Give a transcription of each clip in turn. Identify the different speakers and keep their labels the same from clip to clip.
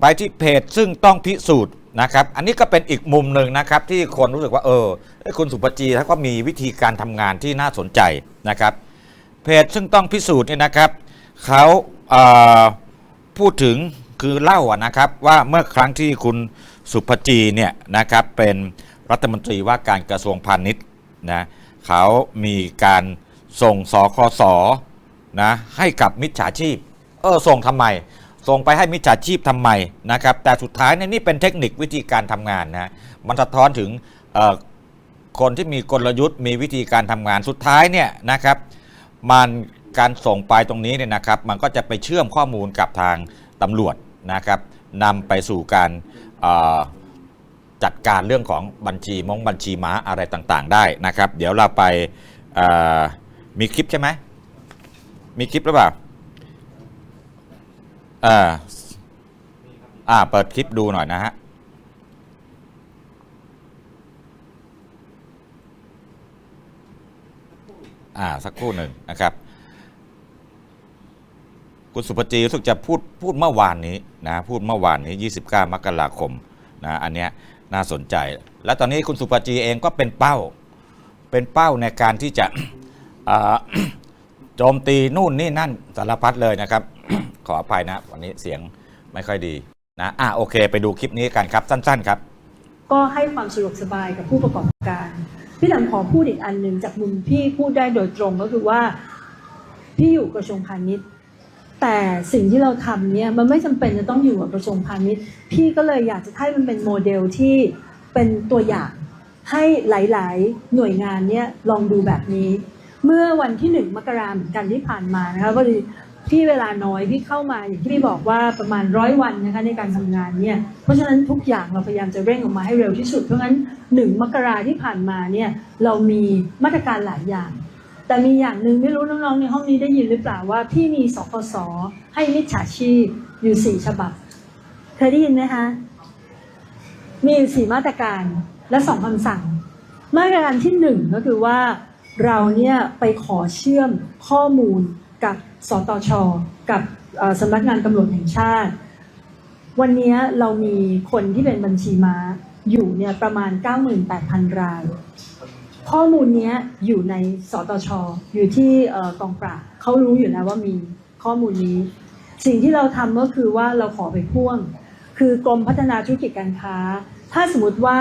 Speaker 1: ไปที่เพจซึ่งต้องพิสูจน์นะครับ อันนี้ก็เป็นอีกมุมหนึ่งนะครับ ที่คนรู้สึกว่าเออคุณสุปจีเขาก็มีวิธีการทำงานที่น่าสนใจนะครับ เพจซึ่งต้องพิสูจน์เนี่ยนะครับเขาเพูดถึงคือเล่าอะนะครับว่าเมื่อครั้งที่คุณสุภจีเนี่ยนะครับเป็นรัฐมนตรีว่าการกระทรวงพาณิชย์นะเขามีการส่งสคสนะให้กับมิจฉาชีพ เออส่งทำไม ส่งไปให้มิจฉาชีพทำไมนะครับ แต่สุดท้ายเนี่ยนี่เป็นเทคนิควิธีการทำงานนะมันสะท้อนถึงคนที่มีกลยุทธ์มีวิธีการทำงานสุดท้ายเนี่ยนะครับมันการส่งไปตรงนี้เนี่ยนะครับ มันก็จะไปเชื่อมข้อมูลกับทางตำรวจนะครับนำไปสู่การจัดการเรื่องของบัญชีมงบัญชีม้าอะไรต่างๆ ได้นะครับ เดี๋ยวเราไปมีคลิปใช่ไหมมีคลิปหรือเปล่า อ่าอ่า เปิดคลิปดูหน่อยนะฮะอ่าสักครู่หนึ่งนะครับ คุณสุภจีรู้สึกจะพูดพูดเมื่อวานนี้นะพูดเมื่อวานนี้ 29 มกราคมนะอันเนี้ยน่าสนใจ และตอนนี้คุณสุภจีเองก็เป็นเป้า เป็นเป้าในการที่จะโจมตีนู่นนี่นั่นสารพัดเลยนะครับ ขออภัยนะ วันนี้เสียงไม่ค่อยดีนะอ่าโอเค ไปดูคลิปนี้กันครับสั้น ๆ ครับ
Speaker 2: ก็ให้ความสะดวกสบายกับผู้ประกอบการ พี่แหลมขอพูดอีกอันหนึ่งจากมุมพี่พูดได้โดยตรงก็คือว่าพี่อยู่กระทรวงพาณิชย์ แต่สิ่งที่เราทำเนี่ยมันไม่จำเป็นจะต้องอยู่กับกระทรวงพาณิชย์ พี่ก็เลยอยากจะให้มันเป็นโมเดลที่เป็นตัวอย่างให้หลาย ๆ หน่วยงานเนี่ยลองดูแบบนี้ เมื่อวันที่หนึ่งมกราเหมือนกันที่ผ่านมานะคะก็ เลยพี่เวลาน้อยพี่เข้ามาอย่างที่พี่บอกว่าประมาณร้อยวันนะคะในการทำงานเนี่ยเพราะฉะนั้นทุกอย่างเราพยายามจะเร่งออกมาให้เร็วที่สุด เพราะงั้นหนึ่งมกราที่ผ่านมาเนี่ยเรามีมาตรการหลายอย่าง แต่มีอย่างหนึ่งไม่รู้น้องๆในห้องนี้ได้ยินหรือเปล่าว่าพี่มีสคสให้มิจฉาชีพอยู่สี่ฉบับเคยได้ยินไหมคะมีอยู่สี่มาตรการและสองคำสั่ง มาตรการที่หนึ่งก็คือว่าเราเนี่ยไปขอเชื่อมข้อมูล กับสตชกับสำนักงานตำรวจแห่งชาติ วันนี้เรามีคนที่เป็นบัญชีม้าอยู่เนี่ยประมาณ 98,000 ราย ข้อมูลนี้อยู่ในสตชอยู่ที่กองปราบเขารู้อยู่แล้วว่ามีข้อมูลนี้ สิ่งที่เราทำก็คือว่าเราขอไปพ่วง คือกรมพัฒนาธุรกิจการค้า ถ้าสมมติว่า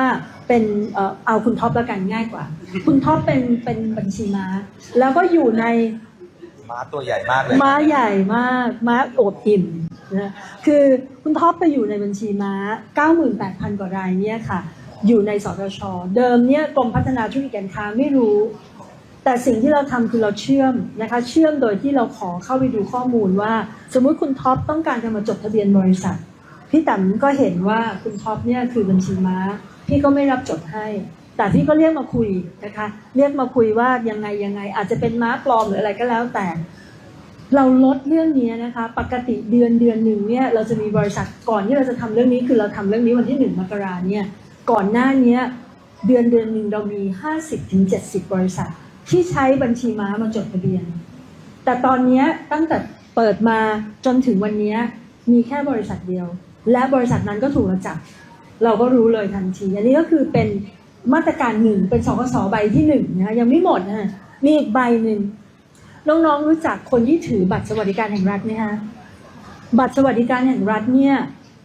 Speaker 2: เป็นเอ่อเอาคุณท็อปแล้วกันง่ายกว่า คุณท็อปเป็นเป็นบัญชีม้า แล้วก็อยู่ใน
Speaker 3: ม้าตัวใหญ่มากเลย
Speaker 2: ม้าใหญ่มากม้าโอบอิ่มนะคือคุณท็อปไปอยู่ในบัญชีม้า 98,000 กว่ารายเนี่ยค่ะ อยู่ในสตชเดิมเนี่ยกรมพัฒนาธุรกิจการค้าไม่รู้ แต่สิ่งที่เราทำคือเราเชื่อมนะคะ เชื่อมโดยที่เราขอเข้าไปดูข้อมูลว่า สมมุติคุณท็อปต้องการจะมาจดทะเบียนบริษัท พี่ต๋ำก็เห็นว่าคุณท็อปเนี่ยคือบัญชีม้า พี่ก็ไม่รับจดให้ แต่พี่ก็เรียกมาคุยนะคะ เรียกมาคุยว่ายังไงยังไง อาจจะเป็นม้าปลอมหรืออะไรก็แล้วแต่ เราลดเรื่องนี้นะคะ ปกติเดือนเดือนหนึ่งเนี่ยเราจะมีบริษัทก่อนที่เราจะทำเรื่องนี้คือเราทำเรื่องนี้วันที่หนึ่งมกราเนี่ยก่อนหน้านี้เดือนเดือนหนึ่งเรามี 50ถึง70 บริษัท ที่ใช้บัญชีม้ามาจดทะเบียน แต่ตอนนี้ตั้งแต่เปิดมาจนถึงวันนี้มีแค่บริษัทเดียว และบริษัทนั้นก็ถูกเราจับ เราก็รู้เลยทันที อันนี้ก็คือเป็น มาตรการหนึ่งเป็นสกสใบที่หนึ่งนะคะยังไม่หมดนะมีอีกใบหนึ่งน้องๆรู้จักคนที่ถือบัตรสวัสดิการแห่งรัฐไหมคะบัตรสวัสดิการแห่งรัฐเนี่ย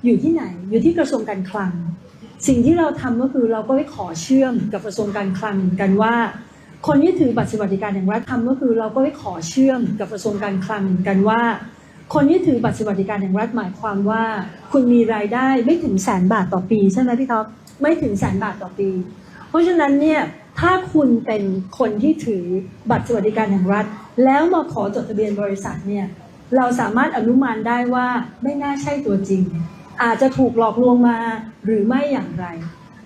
Speaker 2: อยู่ที่ไหนอยู่ที่กระทรวงการคลัง สิ่งที่เราทำก็คือเราก็ไปขอเชื่อมกับกระทรวงการคลังเหมือนกันว่า คนที่ถือบัตรสวัสดิการแห่งรัฐทำก็คือเราก็ไปขอเชื่อมกับกระทรวงการคลังเหมือนกันว่า คนที่ถือบัตรสวัสดิการแห่งรัฐหมายความว่า คุณมีรายได้ไม่ถึงแสนบาทต่อปีใช่ไหมพี่ท็อปไม่ถึงแสนบาทต่อปี เพราะฉะนั้นเนี่ยถ้าคุณเป็นคนที่ถือบัตรสวัสดิการแห่งรัฐ แล้วมาขอจดทะเบียนบริษัทเนี่ยเราสามารถอนุมานได้ว่าไม่น่าใช่ตัวจริง อาจจะถูกหลอกลวงมาหรือไม่อย่างไร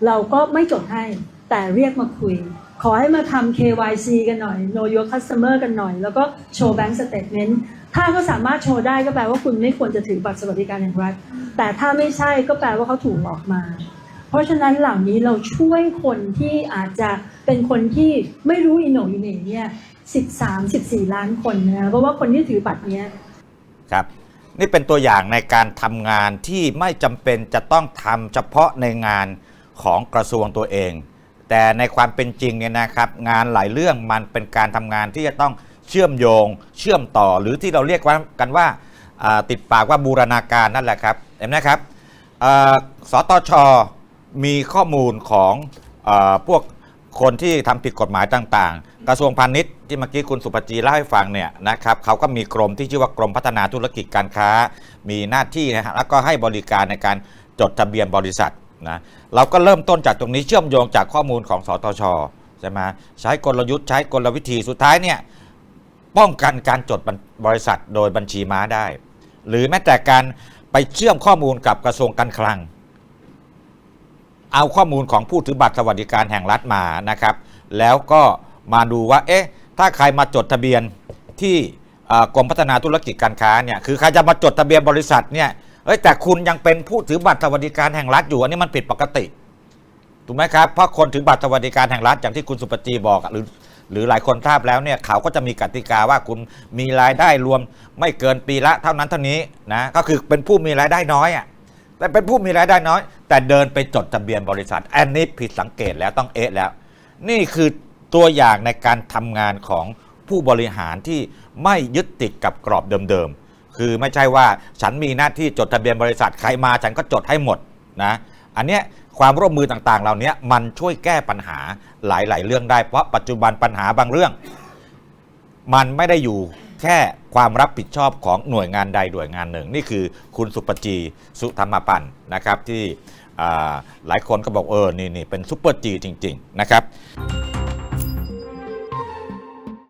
Speaker 2: เราก็ไม่จดให้แต่เรียกมาคุย ขอให้มาทำ KYC กันหน่อย Know Your Customer กันหน่อย แล้วก็โชว์ Bank Statement ถ้าเขาสามารถโชว์ได้ก็แปลว่าคุณไม่ควรจะถือบัตรสวัสดิการแห่งรัฐ แต่ถ้าไม่ใช่ก็แปลว่าเขาถูกหลอกมา ราะฉะนั้นเหล่านี้เราช่วยคนที่อาจจะเป็นคนที่ไม่รู้อินโนอินเนเนี่ย13 14ล้านคนนะเพราะว่าคนที่ถือบัตรเนี้ย
Speaker 1: ครับนี่เป็นตัวอย่างในการทำงานที่ไม่จำเป็นจะต้องทำเฉพาะในงานของกระทรวงตัวเอง แต่ในความเป็นจริงเนี่ยนะครับ งานหลายเรื่องมันเป็นการทำงานที่จะต้องเชื่อมโยง เชื่อมต่อหรือที่เราเรียกว่ากันว่าติดปากว่าบูรณาการนั่นแหละครับเห็นไหมครับสตช มีข้อมูลของอพวกคนที่ทำผิดกฎหมายต่างๆ กระทรวงพาณิชย์ที่เมื่อกี้คุณสุปจีเล่าให้ฟังเนี่ยนะครับเขาก็มีกรมที่ชื่อว่ากรมพัฒนาธุรกิจการค้า มีหน้าที่นะฮะแล้วก็ให้บริการในการจดทะเบียนบริษัทนะเราก็เริ่มต้นจากตรงนี้เชื่อมโยงจากข้อมูลของสตชใช่ไหมใช้กลยุทธ์ใช้กลวิธีสุดท้ายเนี่ยป้องกันการจดบริษัทโดยบัญชีม้าได้ หรือแม้แต่การไปเชื่อมข้อมูลกับกระทรวงการคลัง เอาข้อมูลของผู้ถือบัตรสวัสดิการแห่งรัฐมานะครับ แล้วก็มาดูว่า เอ๊ะ ถ้าใครมาจดทะเบียนที่กรมพัฒนาธุรกิจการค้าเนี่ย คือใครจะมาจดทะเบียนบริษัทเนี่ย เอ้ย แต่คุณยังเป็นผู้ถือบัตรสวัสดิการแห่งรัฐอยู่ อันนี้มันผิดปกติ ถูกไหมครับ เพราะคนถือบัตรสวัสดิการแห่งรัฐอย่างที่คุณสุปจีบอกหรือหรือหลายคนทราบแล้วเนี่ยเขาก็จะมีกติกาว่าคุณมีรายได้รวมไม่เกินปีละเท่านั้นเท่านี้นะ ก็คือเป็นผู้มีรายได้น้อยอะแต่เป็นผู้มีรายได้น้อย แต่เดินไปจดทะเบียนบริษัท อันนี้ผิดสังเกตแล้วต้องเอะแล้ว นี่คือตัวอย่างในการทำงานของผู้บริหารที่ไม่ยึดติดกับกรอบเดิมๆ คือไม่ใช่ว่าฉันมีหน้าที่จดทะเบียนบริษัทใครมาฉันก็จดให้หมดนะ อันเนี้ยความร่วมมือต่างๆ เหล่านี้มันช่วยแก้ปัญหาหลายๆ เรื่องได้ เพราะปัจจุบันปัญหาบางเรื่อง มันไม่ได้อยู่ แค่ความรับผิดชอบของหน่วยงานใดหน่วยงานหนึ่ง นี่คือคุณสุปจีสุธรรมปันนะครับที่หลายคนก็บอกเออนี่นี่เป็นซุปเปอร์จีจริง ๆ นะครับ